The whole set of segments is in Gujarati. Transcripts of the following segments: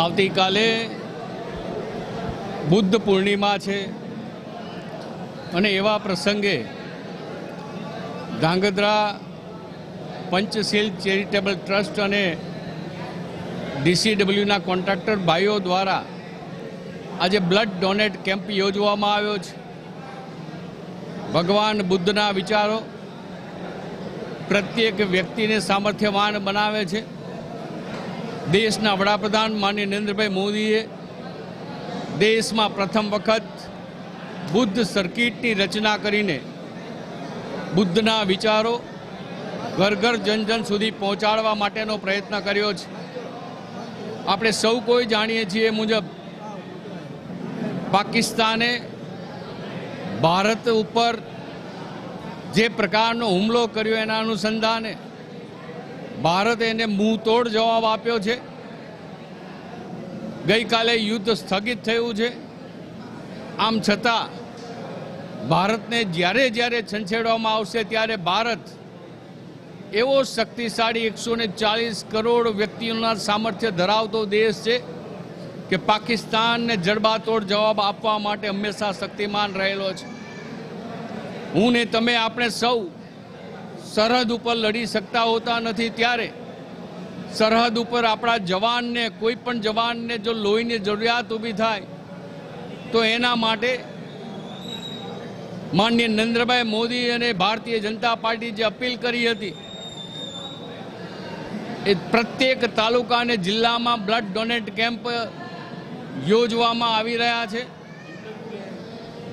આવતીકાલે બુદ્ધ પૂર્ણિમા છે. અને એવા પ્રસંગે ધાંગધ્રા પંચશીલ ચેરિટેબલ ટ્રસ્ટ અને ડીસીડબલ્યુના કોન્ટ્રાક્ટર ભાઈઓ દ્વારા આજે બ્લડ ડોનેટ કેમ્પ યોજવામાં આવ્યો છે. ભગવાન બુદ્ધના વિચારો પ્રત્યેક વ્યક્તિને સામર્થ્યવાન બનાવે છે. દેશના વડાપ્રધાન માનનીય નરેન્દ્રભાઈ મોદીએ દેશમાં પ્રથમ વખત બુદ્ધ સર્કિટની રચના કરીને બુદ્ધના વિચારો ઘર ઘર જન જન સુધી પહોંચાડવા માટેનો પ્રયત્ન કર્યો છે. આપણે સૌ કોઈ જાણીએ છીએ મુજબ પાકિસ્તાને ભારત ઉપર જે પ્રકારનો હુમલો કર્યો એના અનુસંધાને ભારતે એને મુંહતોડ જવાબ આપ્યો છે. ગઈકાલે યુદ્ધ સ્થગિત થયું છે. આમ છતાં, ભારતને જ્યારે જ્યારે છંછેડવામાં આવશે ત્યારે ભારત એવો શક્તિશાળી એકસો ચાલીસ કરોડ વ્યક્તિઓના સામર્થ્ય ધરાવતો દેશ છે કે પાકિસ્તાનને જડબાતોડ જવાબ આપવા માટે હંમેશા શક્તિમાન રહેલો છે. હું ને તમે, આપણે સૌ સરહદ ઉપર લડી શકતા હોતા નથી ત્યારે સરહદ ઉપર આપણા જવાનને, કોઈ પણ જવાનને જો લોહીની જરૂરિયાત ઊભી થાય, તો એના માટે માન્ય નરેન્દ્રભાઈ મોદી અને ભારતીય જનતા પાર્ટી જે અપીલ કરી હતી, એ પ્રત્યેક તાલુકા અને જિલ્લામાં બ્લડ ડોનેટ કેમ્પ યોજવામાં આવી રહ્યા છે.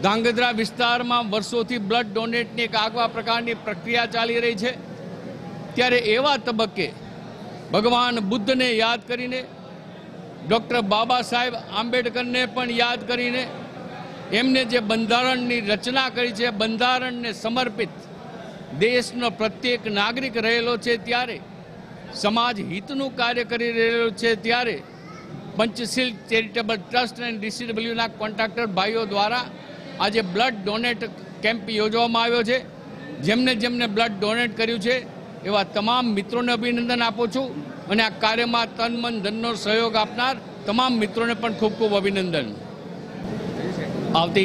ધાંગધ્રા વિસ્તારમાં વર્ષોથી બ્લડ ડોનેટની એક આગવા પ્રકારની પ્રક્રિયા ચાલી રહી છે. ત્યારે એવા તબક્કે ભગવાન બુદ્ધને યાદ કરીને, ડૉક્ટર બાબા સાહેબ આંબેડકરને પણ યાદ કરીને, એમને જે બંધારણની રચના કરી છે, બંધારણને સમર્પિત દેશનો પ્રત્યેક નાગરિક રહેલો છે ત્યારે, સમાજ હિતનું કાર્ય કરી રહેલો છે ત્યારે, પંચશીલ ચેરિટેબલ ટ્રસ્ટ અને ડીસીડબલ્યુના કોન્ટ્રાક્ટર ભાઈઓ દ્વારા આજે બ્લડ ડોનેટ કેમ્પ યોજવામાં આવ્યો છે. જેમને જેમને બ્લડ ડોનેટ કર્યું છે, એવા તમામ મિત્રોને અભિનંદન આપું છું અને આ કાર્યમાં તન મન ધનનો સહયોગ આપનાર તમામ મિત્રોને પણ ખૂબ ખૂબ અભિનંદન. આવતી